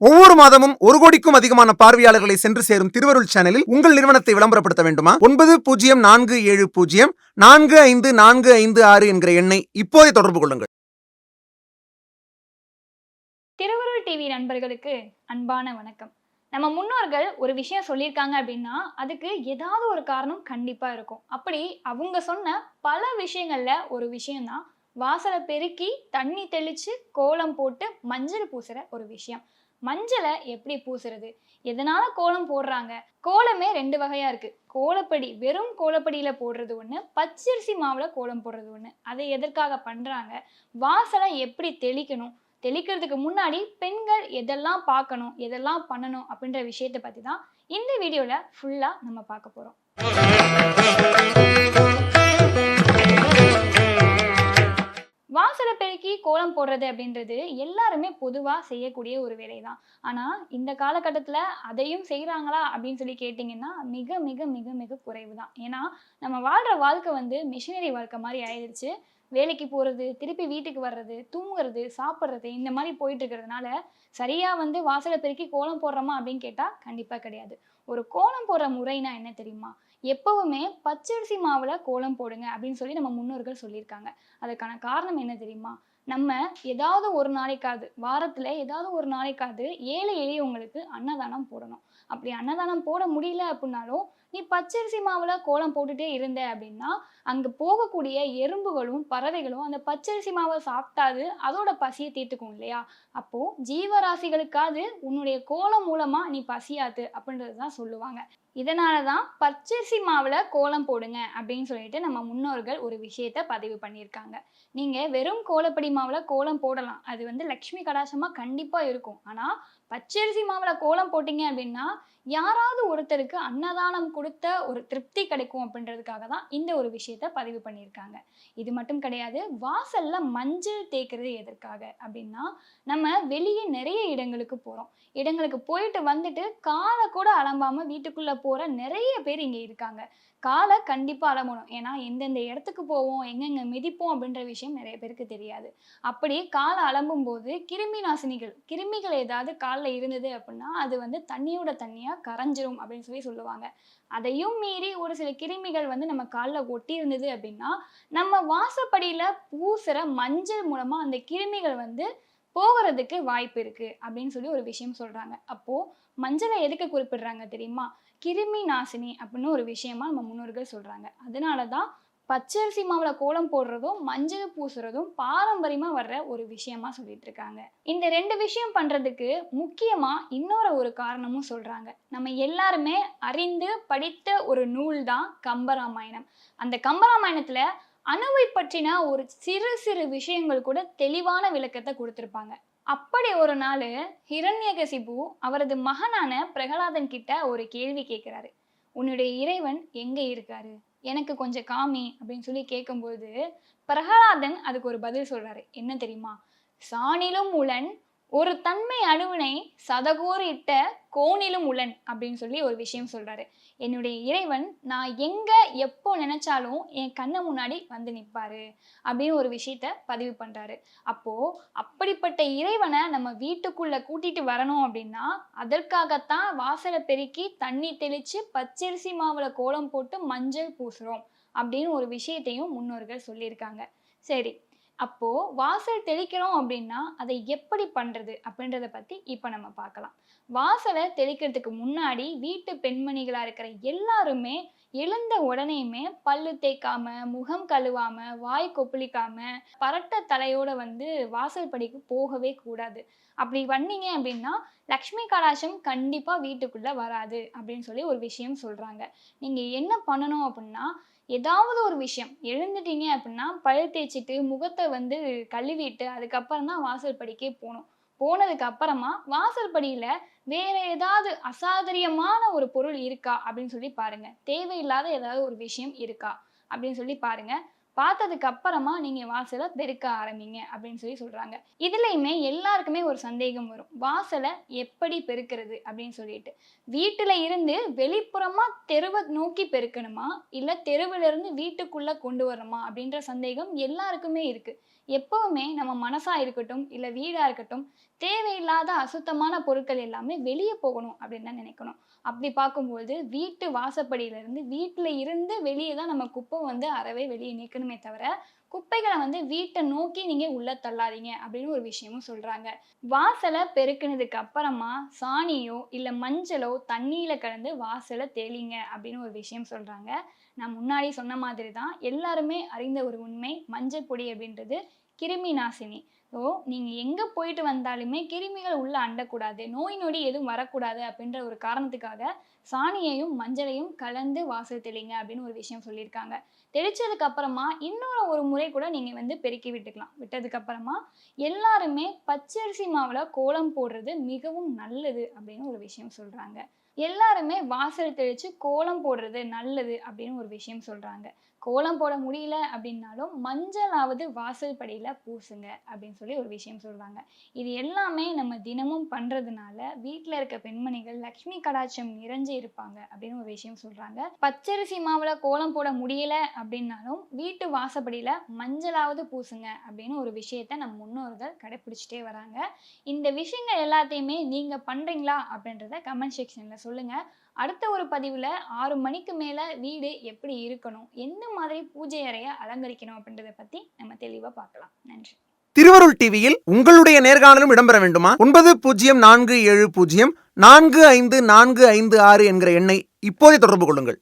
ஒவ்வொரு மாதமும் ஒரு கோடிக்கும் அதிகமான பார்வையாளர்களை சென்று சேரும் திருவருள் சேனலில் உங்கள் நிறுவனத்தை விளம்பரப்படுத்த வேண்டுமா? ஒன்பது பூஜ்ஜியம் நான்கு ஏழு பூஜ்ஜியம் நான்கு ஐந்து நான்கு ஐந்து ஆறு என்கிற எண்ணை இப்போதே தொடர்பு கொள்ளுங்கள். திருவருள் டிவி நண்பர்களுக்கு அன்பான வணக்கம். நம்ம முன்னோர்கள் ஒரு விஷயம் சொல்லியிருக்காங்க அப்படின்னா அதுக்கு ஏதாவது ஒரு காரணம் கண்டிப்பா இருக்கும். அப்படி அவங்க சொன்ன பல விஷயங்கள்ல ஒரு விஷயம்தான். வாசலை பெருக்கி தண்ணி தெளிச்சு கோலம் போட்டு மஞ்சள் பூசுற ஒரு விஷயம். மஞ்சளை எப்படி பூசுறது? எதனால கோலம் போடுறாங்க? கோலமே ரெண்டு வகையா இருக்கு. கோலப்படி வெறும் கோலப்படியில போடுறது ஒண்ணு பச்சரிசி மாவுல கோலம் போடுறது ஒண்ணு. அதை எதற்காக பண்றாங்க? வாசலை எப்படி தெளிக்கணும்? தெளிக்கிறதுக்கு முன்னாடி பெண்கள் எதெல்லாம் பார்க்கணும் எதெல்லாம் பண்ணணும் அப்படின்ற விஷயத்தை பற்றி தான் இந்த வீடியோவில் ஃபுல்லாக நம்ம பார்க்க போகிறோம் கோலம் போடுறது அப்படின்றது எல்லாருமே பொதுவாக செய்யக்கூடிய ஒரு வேலை தான் ஆனால் இந்த காலகட்டத்தில் அதையும் செய்கிறாங்களா அப்படின்னு சொல்லி கேட்டிங்கன்னா மிக மிக மிக மிக குறைவு தான் ஏன்னா நம்ம வாழ்கிற வாழ்க்கை வந்து மிஷினரி வாழ்க்கை மாதிரி ஆயிடுச்சு. வேலைக்கு போகிறது திருப்பி வீட்டுக்கு வர்றது தூங்குறது சாப்பிட்றது இந்த மாதிரி போயிட்டு இருக்கிறதுனால சரியாக வந்து வாசலை பெருக்கி கோலம் போடுறோமா அப்படின்னு கேட்டால் கண்டிப்பாக கிடையாது. ஒரு கோலம் போடுற முறைனா என்ன தெரியுமா? எப்பவுமே பச்சரிசி மாவில் கோலம் போடுங்க அப்படின்னு சொல்லி நம்ம முன்னோர்கள் சொல்லியிருக்காங்க. அதுக்கான காரணம் என்ன தெரியுமா? நம்ம ஏதாவது ஒரு நாளைக்காவது வாரத்தில் ஏதாவது ஒரு நாளைக்காவது ஏழை எளியவங்களுக்கு அன்னதானம் போடணும். அப்படி அன்னதானம் போட முடியல அப்படின்னாலும் நீ பச்சரிசி மாவில் கோலம் போட்டுட்டே இருந்த அப்படின்னா அங்கே போகக்கூடிய எறும்புகளும் பறவைகளும் அந்த பச்சரிசி மாவை சாப்பிட்டாது அதோட பசியை தீர்த்துக்கும் இல்லையா? அப்போ ஜீவராசிகளுக்காவது உன்னுடைய கோலம் மூலமா நீ பசியாது அப்படின்றது தான் சொல்லுவாங்க. இதனால தான் பச்சரிசி மாவில் கோலம் போடுங்க அப்படின்னு சொல்லிட்டு நம்ம முன்னோர்கள் ஒரு விஷயத்த பதிவு பண்ணியிருக்காங்க. நீங்கள் வெறும் கோலப்படி மாவில் கோலம் போடலாம். அது வந்து லக்ஷ்மி கடாசமாக கண்டிப்பாக இருக்கும். ஆனால் பச்சரிசி மாவில் கோலம் போட்டீங்க அப்படின்னா யாராவது ஒருத்தருக்கு அன்னதானம் கொடுத்த ஒரு திருப்தி கிடைக்கும் அப்படின்றதுக்காக தான் இந்த ஒரு விஷயத்த பதிவு பண்ணியிருக்காங்க. இது மட்டும் கிடையாது வாசல்ல மஞ்சள் தேய்க்கிறது எதற்காக அப்படின்னா நம்ம வெளியே நிறைய இடங்களுக்கு போகிறோம் இடங்களுக்கு போயிட்டு வந்துட்டு காலை கூட அலம்பாமல் வீட்டுக்குள்ளே போற நிறைய பேர் இங்க இருக்காங்க. காலை கண்டிப்பா அலம்பணும். ஏன்னா எந்தெந்த இடத்துக்கு போவோம் எங்கெங்க மிதிப்போம் அப்படின்ற விஷயம் நிறைய பேருக்கு தெரியாது. அப்படி காலை அலம்பும் போது கிருமி நாசினிகள் கிருமிகள் ஏதாவது காலில் இருந்தது அப்படின்னா அது வந்து தண்ணியோட தண்ணியா கரைஞ்சிரும் அப்படின்னு சொல்லி சொல்லுவாங்க. அதையும் மீறி ஒரு சில கிருமிகள் வந்து நம்ம காலில் ஒட்டி இருந்தது அப்படின்னா நம்ம வாசப்படியில பூசுற மஞ்சள் மூலமா அந்த கிருமிகள் வந்து போகிறதுக்கு வாய்ப்பு இருக்கு அப்படின்னு சொல்லி ஒரு விஷயம் சொல்றாங்க. அப்போ மஞ்சளை எதுக்கு குறிப்பிடுறாங்க தெரியுமா? கிருமி நாசினி அப்படின்னு ஒரு விஷயமா நம்ம முன்னோர்கள் சொல்றாங்க. அதனால தான் பச்சரிசி மாவுல கோலம் போடுறதும் மஞ்சள் பூசுறதும் பாரம்பரியமா வர்ற ஒரு விஷயமா சொல்லிட்டு இருக்காங்க. இந்த ரெண்டு விஷயம் பண்றதுக்கு முக்கியமா இன்னொரு ஒரு காரணமும் சொல்றாங்க. நம்ம எல்லாருமே அறிந்து படித்த ஒரு நூல் தான் கம்பராமாயணம். அந்த கம்பராமாயணத்துல அணுவை பற்றின ஒரு சிறு சிறு விஷயங்கள் கூட தெளிவான விளக்கத்தை கொடுத்துருப்பாங்க. அப்படி ஒரு நாள் ஹிரண்யகசிபு அவரது மகனான பிரகலாதன் கிட்ட ஒரு கேள்வி கேட்கிறாரு உன்னுடைய இறைவன் எங்க இருக்காரு? எனக்கு கொஞ்சம் காமி அப்படின்னு சொல்லி கேட்கும்போது பிரகலாதன் அதுக்கு ஒரு பதில் சொல்றாரு. என்ன தெரியுமா? சாணிலும் உளன் ஒரு தன்மை அணுவினை சதகோர் இட்ட கோணிலும் உளன் அப்படின்னு சொல்லி ஒரு விஷயம் சொல்றாரு. என்னுடைய இறைவன் நான் எங்க எப்போ நினைச்சாலும் என் கண்ணை முன்னாடி வந்து நிற்பாரு அப்படின்னு ஒரு விஷயத்த பதிவு பண்றாரு. அப்போ அப்படிப்பட்ட இறைவனை நம்ம வீட்டுக்குள்ள கூட்டிட்டு வரணும் அப்படின்னா அதற்காகத்தான் வாசலை பெருக்கி தண்ணி தெளிச்சு பச்சரிசி மாவுல கோலம் போட்டு மஞ்சள் பூசுறோம் அப்படின்னு ஒரு விஷயத்தையும் முன்னோர்கள் சொல்லியிருக்காங்க. சரி அப்போ வாசல் தெளிக்கிறோம் அப்படின்னா அதை எப்படி பண்றது அப்படின்றத பத்தி இப்ப நம்ம பார்க்கலாம். வாசலை தெளிக்கிறதுக்கு முன்னாடி வீட்டு பெண்மணிகளா இருக்கிற எல்லாருமே எழுந்த உடனேயுமே பல்லு தேய்க்காம முகம் கழுவாம வாய் கொப்பளிக்காம பரட்ட தலையோட வந்து வாசல் படிக்கு போகவே கூடாது. அப்படி வந்தீங்க அப்படின்னா லக்ஷ்மி கடாட்சம் கண்டிப்பா வீட்டுக்குள்ள வராது அப்படின்னு சொல்லி ஒரு விஷயம் சொல்றாங்க. நீங்க என்ன பண்ணணும் அப்படின்னா ஏதாவது ஒரு விஷயம். எழுந்துட்டீங்க அப்படின்னா பழு தேய்ச்சிட்டு முகத்தை வந்து கழுவிட்டு அதுக்கப்புறம் தான் வாசல் படிக்கே போகணும். போனதுக்கு அப்புறமா வாசல் படியில வேற ஏதாவது அசாதரியமான ஒரு பொருள் இருக்கா? அப்படின்னு சொல்லி பாருங்க. தேவையில்லாத ஏதாவது ஒரு விஷயம் இருக்கா? அப்படின்னு சொல்லி பாருங்க. பார்த்ததுக்கு அப்புறமா நீங்க வாசலை பெருக்க ஆரம்பிங்க அப்படின்னு சொல்லி சொல்றாங்க. இதுலயுமே எல்லாருக்குமே ஒரு சந்தேகம் வரும். வாசலை எப்படி பெருக்கிறது அப்படின்னு சொல்லிட்டு. வீட்டுல இருந்து வெளிப்புறமா தெருவை நோக்கி பெருக்கணுமா? இல்ல தெருவுல இருந்து வீட்டுக்குள்ள கொண்டு வரணுமா? அப்படின்ற சந்தேகம் எல்லாருக்குமே இருக்கு. எப்பவுமே நம்ம மனசாக இருக்கட்டும் இல்லை வீடாக இருக்கட்டும் தேவையில்லாத அசுத்தமான பொருட்கள் எல்லாமே வெளியே போகணும் அப்படின்னு தான் நினைக்கணும். அப்படி பார்க்கும்போது வீட்டு வாசப்படியில இருந்து இருந்து வெளியே தான் நம்ம குப்பை வந்து அறவே வெளியே நீக்கணுமே தவிர குப்பைகளை வந்து வீட்டை நோக்கி நீங்க உள்ள தள்ளாதீங்க அப்படின்னு ஒரு விஷயமும் சொல்றாங்க. வாசலை பெருக்கினதுக்கு அப்புறமா சாணியோ இல்ல மஞ்சளோ தண்ணியில கலந்து வாசலை தெளிங்க அப்படின்னு ஒரு விஷயம் சொல்றாங்க. நான் முன்னாடி சொன்ன மாதிரி தான் எல்லாருமே அறிந்த ஒரு உண்மை மஞ்சள் பொடி அப்படின்றது கிருமி நாசினி. ஸோ நீங்கள் எங்கே போயிட்டு வந்தாலுமே கிருமிகள் உள்ளே அண்டக்கூடாது. நோய் நொடி எதுவும் வரக்கூடாது அப்படின்ற ஒரு காரணத்துக்காக சாணியையும் மஞ்சளையும் கலந்து வாசல் தெளிங்க அப்படின்னு ஒரு விஷயம் சொல்லியிருக்காங்க. தெளிச்சதுக்கு அப்புறமா இன்னொரு ஒரு முறை கூட நீங்கள் வந்து பெருக்கி விட்டுக்கலாம். விட்டதுக்கு அப்புறமா எல்லாருமே பச்சரிசி மாவில் கோலம் போடுறது மிகவும் நல்லது அப்படின்னு ஒரு விஷயம் சொல்கிறாங்க எல்லாருமே வாசல் தெளித்து கோலம் போடுறது நல்லது அப்படின்னு ஒரு விஷயம் சொல்கிறாங்க கோலம் போட முடியல அப்படின்னாலும் மஞ்சளாவது வாசல் படியில் பூசுங்க அப்படின்னு சொல்லி ஒரு விஷயம் சொல்கிறாங்க இது எல்லாமே நம்ம தினமும் பண்ணுறதுனால வீட்டில் இருக்க பெண்மணிகள் லக்ஷ்மி கடாட்சம் நிறைஞ்சு இருப்பாங்க அப்படின்னு ஒரு விஷயம் சொல்கிறாங்க பச்சரிசி மாவில் கோலம் போட முடியல அப்படின்னாலும் வீட்டு வாசப்படியில் மஞ்சளாவது பூசுங்க அப்படின்னு ஒரு விஷயத்த நம்ம முன்னோர்கள் கடைப்பிடிச்சிட்டே வராங்க. இந்த விஷயங்கள் எல்லாத்தையுமே நீங்கள் பண்ணுறீங்களா அப்படின்றத கமெண்ட் செக்ஷனில் சொல்லுங்கள் அடுத்த ஒரு பதிவில் ஆறு மணிக்கு மேலே வீடு எப்படி இருக்கணும்? எந்த மாதிரி பூஜை அறையை அலங்கரிக்கணும் அப்படின்றத பற்றி நம்ம தெளிவாக பார்க்கலாம். நன்றி. திருவருள் டிவியில் உங்களுடைய நேர்காணலும் இடம்பெற வேண்டுமா? ஒன்பது பூஜ்ஜியம் நான்கு ஏழு பூஜ்ஜியம் நான்கு ஐந்து நான்கு ஐந்து ஆறு என்கிற எண்ணை இப்போதே தொடர்பு கொள்ளுங்கள்.